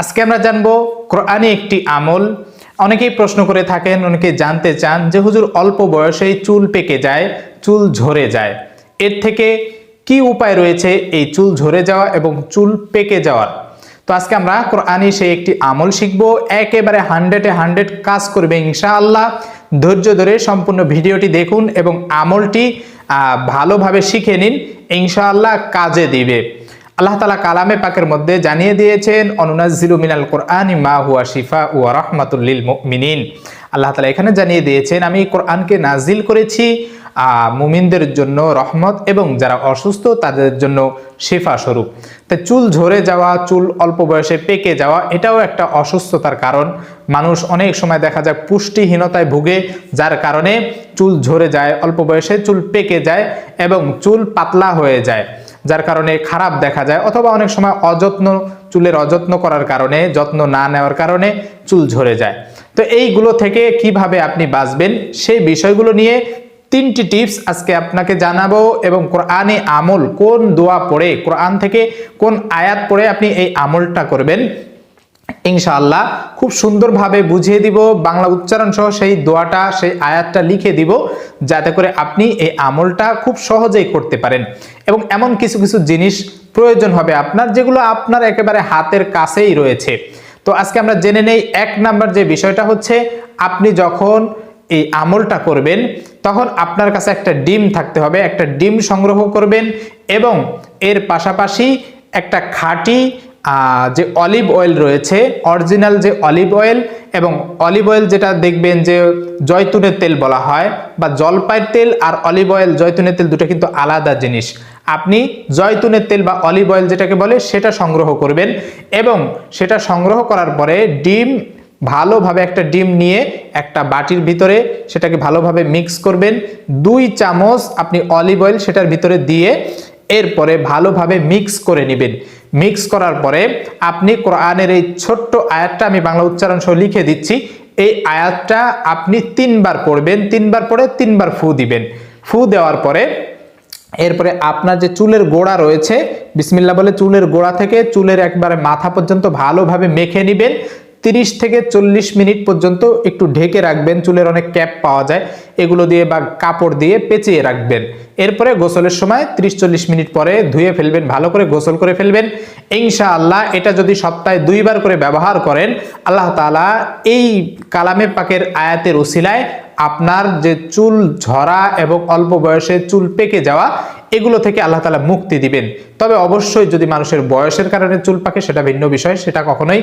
আজকে আমরা জানব কোরআনে একটি আমল। অনেকেই প্রশ্ন করে থাকেন অনেকে জানতে চান যে হুজুর অল্প বয়সেই চুল পেকে যায়, চুল ঝরে যায়। এর থেকে কি উপায় রয়েছে এই চুল ঝরে যাওয়া এবং চুল পেকে যাওয়ার? তো আজকে আমরা কোরআনি সেই একটি আমল শিখব। একেবারে হান্ড্রেডে হান্ড্রেড কাজ করবে ইনশাআল্লাহ। ধৈর্য ধরে সম্পূর্ণ ভিডিওটি দেখুন এবং আমলটি ভালোভাবে শিখে নিন। ইনশাআল্লাহ কাজে দিবে। আল্লাহ তালা কালামে পাকের মধ্যে জানিয়ে দিয়েছেন অনুনাজিলু মিনাল কোরআন মা হুয়া শিফা ও রহমাতুল্লিল মুমিনিন। আল্লাহ তালা এখানে জানিয়ে দিয়েছেন, আমি কোরআনকে নাজিল করেছি মুমিনদের জন্য রহমত এবং যারা অসুস্থ তাদের জন্য শেফা স্বরূপ। তাই চুল ঝরে যাওয়া, চুল অল্প বয়সে পেকে যাওয়া, এটাও একটা অসুস্থতার কারণ। মানুষ অনেক সময় দেখা যায় পুষ্টিহীনতায় ভুগে, যার কারণে চুল ঝরে যায়, অল্প বয়সে চুল পেকে যায় এবং চুল পাতলা হয়ে যায়। যার কারণে খারাপ দেখা যায় অথবা অনেক সময় অযত্ন, চুলের অযত্ন করার কারণে, যত্ন না নেওয়ার কারণে চুল ঝরে যায়। তো এইগুলো থেকে কীভাবে আপনি বাঁচবেন সেই বিষয়গুলো নিয়ে তিনটি টিপস আজকে আপনাকে জানাব এবং কোরআনে আমল কোন দোয়া পড়ে, কোরআন থেকে কোন আয়াত পড়ে আপনি এই আমলটা করবেন। ইনশাআল্লাহ খুব সুন্দরভাবে বুঝিয়ে দিব, বাংলা উচ্চারণ সহ সেই দোয়াটা, সেই আয়াতটা লিখে দিব, যাতে করে আপনি এই আমলটা খুব সহজেই করতে পারেন। এবং এমন কিছু কিছু জিনিস প্রয়োজন হবে আপনার, যেগুলো আপনার একেবারে হাতের কাছেই রয়েছে। তো আজকে আমরা জেনে নেই, এক নাম্বার যে বিষয়টা হচ্ছে, আপনি যখন এই আমলটা করবেন, তখন আপনার কাছে একটা ডিম থাকতে হবে, একটা ডিম সংগ্রহ করবেন এবং এর পাশাপাশি একটা খাঁটি যে অলিভ অয়েল রয়েছে, অরিজিনাল যে অলিভ অয়েল এবং অলিভ অয়েল যেটা দেখবেন যে জয়তুনের তেল বলা হয় বা জলপাইয়ের তেল আর অলিভ অয়েল, জয়তুনের তেল দুটো কিন্তু আলাদা জিনিস। আপনি জয়তুনের তেল বা অলিভ অয়েল যেটাকে বলে, সেটা সংগ্রহ করবেন এবং সেটা সংগ্রহ করার পরে ডিম, ভালোভাবে একটা ডিম নিয়ে একটা বাটির ভিতরে সেটাকে ভালোভাবে মিক্স করবেন। দুই চামচ আপনি অলিভ অয়েল সেটার ভিতরে দিয়ে এরপরে ভালোভাবে মিক্স করে নেবেন। মিক্স করার পরে আপনি কোরআনের এই ছোট্ট আয়াতটা আমি বাংলা উচ্চারণ সহ লিখে দিচ্ছি। এই আয়াতটা আপনি তিনবার পড়বেন, তিনবার পড়ে তিনবার ফু দিবেন। ফু দেওয়ার পরে এরপরে আপনার যে চুলের গোড়া রয়েছে বিসমিল্লা বলে চুলের গোড়া থেকে চুলের একবারে মাথা পর্যন্ত ভালোভাবে মেখে নেবেন। তিরিশ থেকে চল্লিশ মিনিট পর্যন্ত একটু ঢেকে রাখবেন, চুলের অনেক ক্যাপ পাওয়া যায়, এগুলো দিয়ে বা কাপড় দিয়ে পেঁচিয়ে রাখবেন। এরপরে গোসলের সময় তিরিশ চল্লিশ মিনিট পরে ধুয়ে ফেলবেন, ভালো করে গোসল করে ফেলবেন। ইনশাআল্লাহ এটা যদি সপ্তাহে দুইবার করে ব্যবহার করেন, আল্লাহ তাআলা এই কালামে পাকের আয়াতের ওসিলায় আপনার যে চুল ঝরা এবং অল্প বয়সে চুল পেকে যাওয়া, এগুলো থেকে আল্লাহ তালা মুক্তি দিবেন। তবে অবশ্যই যদি মানুষের বয়সের কারণে চুল পাকে, সেটা ভিন্ন বিষয়, সেটা কখনোই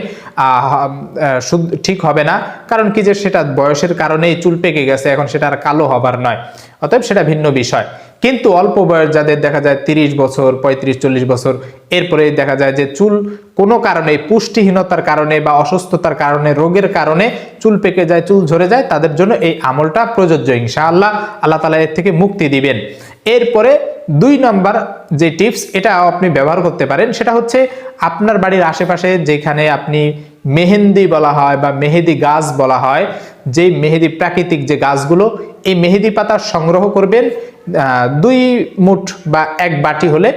ঠিক হবে না। কারণ কি যে সেটা বয়সের কারণেই চুল পেকে গেছে, এখন সেটা আর কালো হবার নয়। অতএব সেটা ভিন্ন বিষয়। কিন্তু অল্প বয়স যাদের দেখা যায় তিরিশ বছর, পঁয়ত্রিশ, চল্লিশ বছর, এরপরে দেখা যায় যে চুল কোনো কারণে, পুষ্টিহীনতার কারণে বা অসুস্থতার কারণে, রোগের কারণে চুল পেকে যায়, চুল ঝরে যায়, তাদের জন্য এই আমলটা প্রযোজ্য, ইনশাআল্লাহ। আল্লাহ আল্লাহ তালা এর থেকে মুক্তি দিবেন। এরপরে দুই নম্বর যে টিপস এটা আপনি ব্যবহার করতে পারেন, সেটা হচ্ছে আপনার বাড়ির আশেপাশে যেখানে আপনি মেহেন্দি বলা হয় বা মেহেদি গাছ বলা হয়, যেই মেহেদি প্রাকৃতিক যে গাছগুলো, এই মেহেদি পাতা সংগ্রহ করবেন। দুই মুঠ বা এক বাটি হলে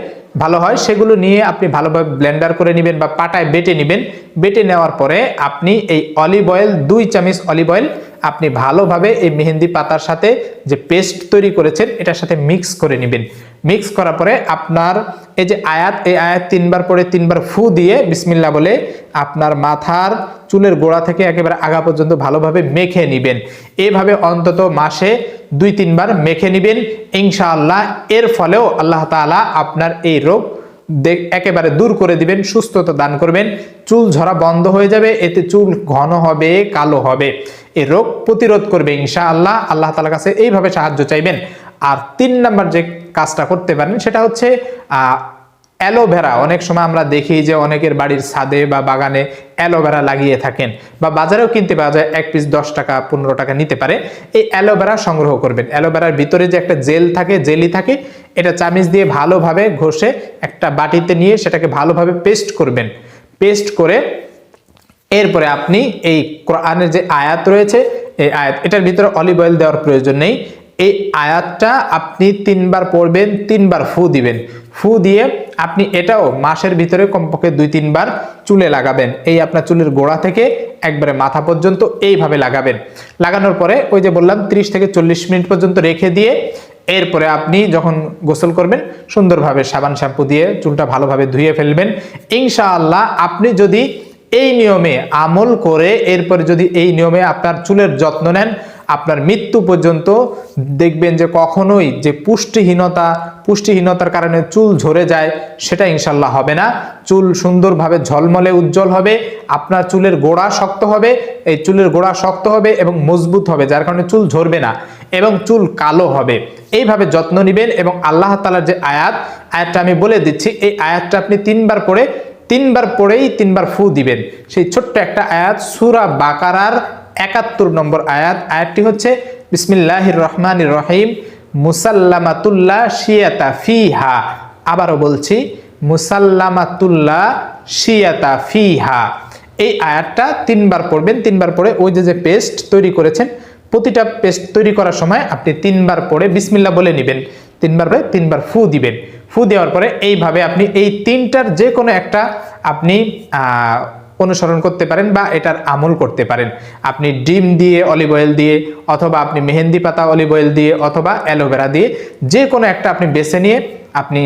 ভালো হয়। সেগুলো নিয়ে আপনি ভালোভাবে ব্লেন্ডার করে নেবেন বা পাটায় বেটে নেবেন। বেটে নেওয়ার পরে আপনি এই অলিভ অয়েল, দুই চামচ অলিভ অয়েল আপনি ভালোভাবে এই মেহেন্দি পাতার সাথে যে পেস্ট তৈরি করেছেন, এটার সাথে মিক্স করে নেবেন। মিক্স করার পরে আপনার এই যে আয়াত, এই আয়াত তিনবার পরে তিনবার ফু দিয়ে বিসমিল্লা বলে আপনার মাথার চুলের গোড়া থেকে একেবারে আগা পর্যন্ত ভালোভাবে মেখে নেবেন। এভাবে অন্তত মাসে দুই তিনবার মেখে নেবেন। ইনশাআল্লাহ এর ফলেও আল্লাহ তাআলা আপনার এই রোগ একেবারে দূর করে দিবেন, সুস্থতা দান করবেন। চুল ঝরা বন্ধ হয়ে যাবে, এতে চুল ঘন হবে, কালো হবে। এই রোগ প্রতিরোধ করবে ইনশাআল্লাহ। আল্লাহ তাআলার কাছে এইভাবে সাহায্য চাইবেন। আর তিন নাম্বার যে কাজটা করতে পারেন সেটা হচ্ছে অ্যালোভেরা। অনেক সময় আমরা দেখি যে অনেকের বাড়ির ছাদে বা বাগানে অ্যালোভেরা লাগিয়ে থাকেন বা বাজারেও কিনতে পাওয়া যায়, এক পিস দশ টাকা, পনেরো টাকা নিতে পারে। এই অ্যালোভেরা সংগ্রহ করবেন। অ্যালোভেরার ভিতরে যে একটা জেল থাকে, জেলি থাকে, এটা চামিচ দিয়ে ভালোভাবে ঘষে একটা বাটিতে নিয়ে সেটাকে ভালোভাবে পেস্ট করবেন। পেস্ট করে এরপরে আপনি এই কোরআনের যে আয়াত রয়েছে, এই আয়াত, এটার ভিতরে অলিভ অয়েল দেওয়ার প্রয়োজন নেই। এই আয়াতটা আপনি তিনবার পড়বেন, তিনবার ফু দিবেন। ফু দিয়ে আপনি এটাও মাসের ভিতরে কমপক্ষে দুই, তিনবার চুলে লাগাবেন। এই আপনার চুলের গোড়া থেকে একবারে মাথা পর্যন্ত এইভাবে লাগাবেন। লাগানোর পরে ওই যে বললাম 30 থেকে চল্লিশ মিনিট পর্যন্ত রেখে দিয়ে এরপরে আপনি যখন গোসল করবেন, সুন্দরভাবে সাবান শ্যাম্পু দিয়ে চুলটা ভালোভাবে ধুয়ে ফেলবেন। ইনশাআল্লাহ আপনি যদি এই নিয়মে আমল করে, এরপরে যদি এই নিয়মে আপনার চুলের যত্ন নেন আপনার মৃত্যু পর্যন্ত দেখবেন যে কখনোই যে পুষ্টিহীনতা, পুষ্টিহীনতার কারণে চুল ঝরে যায়, সেটা ইনশাল্লাহ হবে না। চুল সুন্দরভাবে ঝলমলে উজ্জ্বল হবে, আপনার চুলের গোড়া শক্ত হবে, এই চুলের গোড়া শক্ত হবে এবং মজবুত হবে, যার কারণে চুল ঝরবে না এবং চুল কালো হবে। এইভাবে যত্ন নেবেন এবং আল্লাহ তালার যে আয়াত, আয়াতটা আমি বলে দিচ্ছি, এই আয়াতটা আপনি তিনবার পড়ে, তিনবার পড়েই তিনবার ফু দিবেন। সেই ছোট্ট একটা আয়াত, সুরা বাকারার একাত্তর নম্বর আয়াত। আয়াতটি হচ্ছে, বিসমিল্লাহির রহমান রহিম মুসাল্লামাতুল্লাহ শিয়াতা ফিহা। আবারও বলছি মুসাল্লামাতুল্লাহ শিয়াতা ফিহা। এই আয়াতটা তিনবার পড়বেন। তিনবার পড়ে ওই যে যে পেস্ট তৈরি করেছেন, প্রতিটা পেস্ট তৈরি করার সময় আপনি তিনবার পড়ে বিসমিল্লা বলে নেবেন। তিনবার পরে তিনবার ফু দিবেন। ফু দেওয়ার পরে এইভাবে আপনি এই তিনটার যে কোনো একটা আপনি অনুসরণ করতে পারেন বা এটার আমল করতে পারেন। আপনি ডিম দিয়ে অলিভ অয়েল দিয়ে অথবা আপনি মেহেন্দি পাতা অলিভ অয়েল দিয়ে অথবা অ্যালোভেরা দিয়ে যে কোনো একটা আপনি বেছে নিয়ে আপনি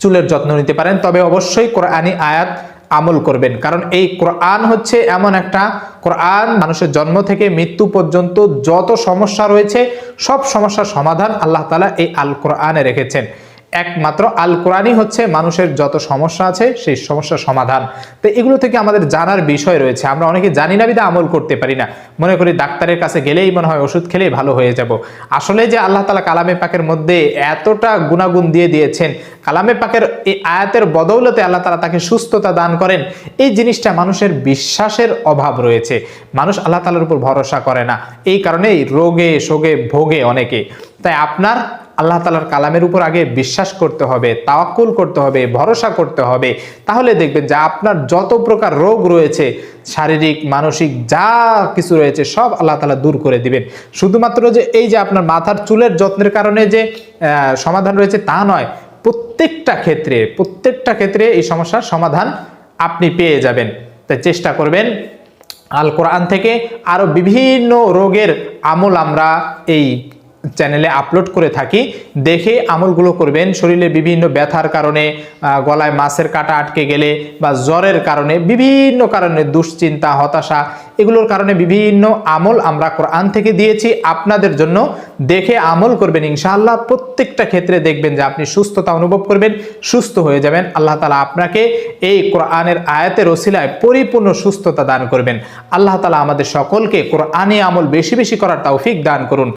চুলের যত্ন নিতে পারেন। তবে অবশ্যই কোরআনি আয়াত আমল করবেন। কারণ এই কোরআন হচ্ছে এমন একটা কোরআন, মানুষের জন্ম থেকে মৃত্যু পর্যন্ত যত সমস্যা রয়েছে, সব সমস্যার সমাধান আল্লাহ তালা এই আল কোরআনে রেখেছেন। একমাত্র আল কোরআনই হচ্ছে মানুষের যত সমস্যা আছে সেই সমস্যার সমাধান। তো এগুলো থেকে আমাদের জানার বিষয় রয়েছে। আমরা অনেকে জানি না বিধা আমল করতে পারি না। মনে করি ডাক্তারের কাছে গেলেই মনে হয় ওষুধ খেলেই ভালো হয়ে যাব। আসলে যে আল্লাহ তালা কালামে পাকের মধ্যে এতটা গুণাগুণ দিয়ে দিয়েছেন, কালামে পাকের এই আয়াতের বদৌলতে আল্লাহ তালা তাকে সুস্থতা দান করেন, এই জিনিসটা মানুষের বিশ্বাসের অভাব রয়েছে। মানুষ আল্লাহ তালার উপর ভরসা করে না। এই কারণেই রোগে, শোগে, ভোগে অনেকে। তাই আপনার আল্লাহ তালার কালামের উপর আগে বিশ্বাস করতে হবে, তাওয়াক্কুল করতে হবে, ভরসা করতে হবে। তাহলে দেখবেন যে আপনার যত প্রকার রোগ রয়েছে, শারীরিক, মানসিক যা কিছু রয়েছে, সব আল্লাহ তালা দূর করে দিবেন। শুধুমাত্র যে এই যে আপনার মাথার চুলের যত্নের কারণে যে সমাধান রয়েছে তা নয়, প্রত্যেকটা ক্ষেত্রে প্রত্যেকটা ক্ষেত্রে এই সমস্যার সমাধান আপনি পেয়ে যাবেন। তাই চেষ্টা করবেন আল কোরআন থেকে আরও বিভিন্ন রোগের আমল আমরা এই চ্যানেলে আপলোড করে থাকি, দেখে আমলগুলো করবেন। শরীরে বিভিন্ন ব্যথার কারণে গলায় মাছের কাটা আটকে গেলে বা জ্বরের কারণে বিভিন্ন কারণে দুশ্চিন্তা, হতাশা, এগুলোর কারণে বিভিন্ন আমল আমরা কোরআন থেকে দিয়েছি। আপনাদের জন্য দেখে আমল করবেন ইনশাআল্লাহ। প্রত্যেকটা ক্ষেত্রে দেখবেন যে আপনি সুস্থতা অনুভব করবেন, সুস্থ হয়ে যাবেন। আল্লাহ তালা আপনাকে এই কোরআনের আয়াতের ওসিলায় পরিপূর্ণ সুস্থতা দান করবেন। আল্লাহ তালা আমাদের সকলকে কোরআনে আমল বেশি বেশি করার তৌফিক দান করুন।